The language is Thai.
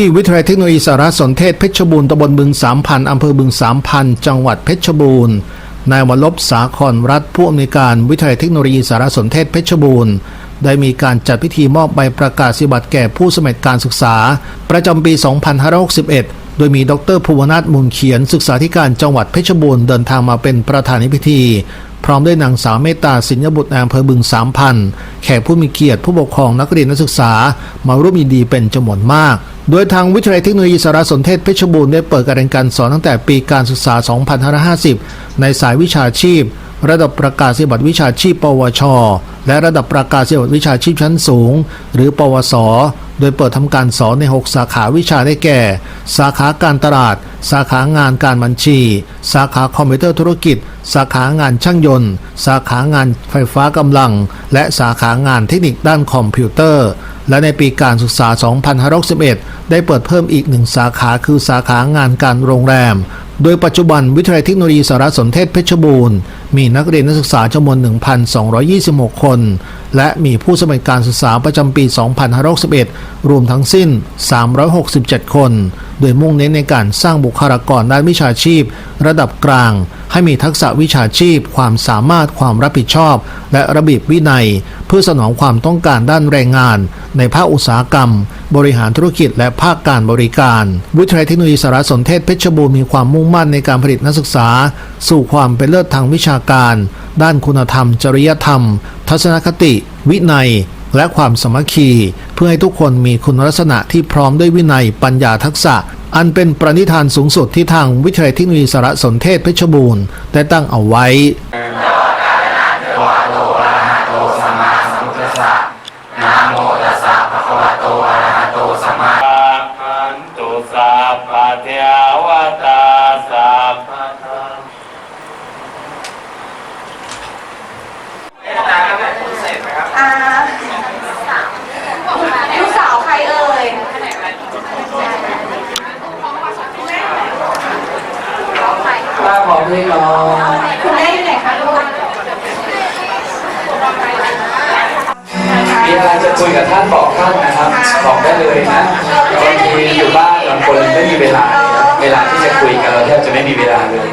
ที่วิทยาลัยเทคโนโลยีสารสนเทศเพชรบูรณ์ตำบลบึงสามพันอำเภอบึงสามพันจังหวัดเพชรบูรณ์นายวรลบสาครรัฐผู้อำนวยการวิทยาลัยเทคโนโลยีสารสนเทศเพชรบูรณ์ได้มีการจัดพิธีมอบใบประกาศนียบัตรแก่ผู้สมัครการศึกษา ประจำปี 2561 โดยมีดรภูวนาถมูลเขียนศึกษาธิการจังหวัดเพชรบูรณ์เดินทางมาเป็นประธานในพิธี พร้อมด้วยนางสาวเมตตาสิญญบุตรนายอำเภอบึงสามพันแขกผู้มีเกียรติผู้ปกครองนักเรียนนักศึกษา มาร่วมยินดีเป็นจำนวนมาก โดยทางวิทยาลัยเทคโนโลยีสารสนเทศเพชรบูรณ์ได้เปิดการเรียนการสอนตั้งแต่ปีการศึกษา 2550 ในสายวิชาชีพ ระดับประกาศนียบัตรวิชาชีพ ปวช และระดับประกาศนียบัตรวิชาชีพชั้นสูง หรือ ปวส โดยเปิดทำการสอนใน 6 สาขาวิชาได้แก่ สาขาการตลาด สาขางานการบัญชี สาขาคอมพิวเตอร์ธุรกิจ สาขางานช่างยนต์ สาขางานไฟฟ้ากำลัง และสาขางานเทคนิคด้านคอมพิวเตอร์ และในปีการศึกษา 2561 ได้เปิดเพิ่มอีกหนึ่งสาขาคือสาขางานการโรงแรม โดยปัจจุบันวิทยาลัยเทคโนโลยีสารสนเทศเพชรบูรณ์ มีนักเรียนนักศึกษาจำนวน 1,226 คน และมีผู้สมัครการศึกษาประจำปี 2561 รวมทั้งสิ้น 367 คน โดยมุ่งเน้นในการสร้างบุคลากรด้านวิชาชีพ ระดับกลาง ให้มีทักษะวิชาชีพ ความสามารถความรับผิดชอบ และระเบียบวินัย เพื่อสนองความต้องการด้านแรงงาน ในภาคอุตสาหกรรม บริหารธุรกิจและภาคการบริการ วิทยาลัยเทคโนโลยีสารสนเทศเพชรบูรณ์มีความมุ่งมั่นในการผลิตนักศึกษา สู่ความเป็นเลิศทางวิชาการ ด้านคุณธรรม จริยธรรม ทัศนคติ วินัย และความสมัคคี เพื่อให้ทุกคนมีคุณลักษณะที่พร้อมด้วยวินัยปัญญาทักษะ อันเป็นประนิธานสูงสุดที่ทางวิทยาลัยเทคโนโลยีสารสนเทศเพชรบูรณ์ได้ตั้งเอาไว้ ขันตุสัพพะเทวตาสัพพะธรรม อ่าลูกสาวใครเอ่ย ป้าขอเพลงหน่อคุณได้ยู่ไหนคะลูกมีอะไรจะคุยกับท่านบอกท่านนะครับบอกได้เลยนะบางทีอยู่บ้านบางคนไม่มีเวลา เวลาที่จะคุยกันเราแทบจะไม่มีเวลาเลย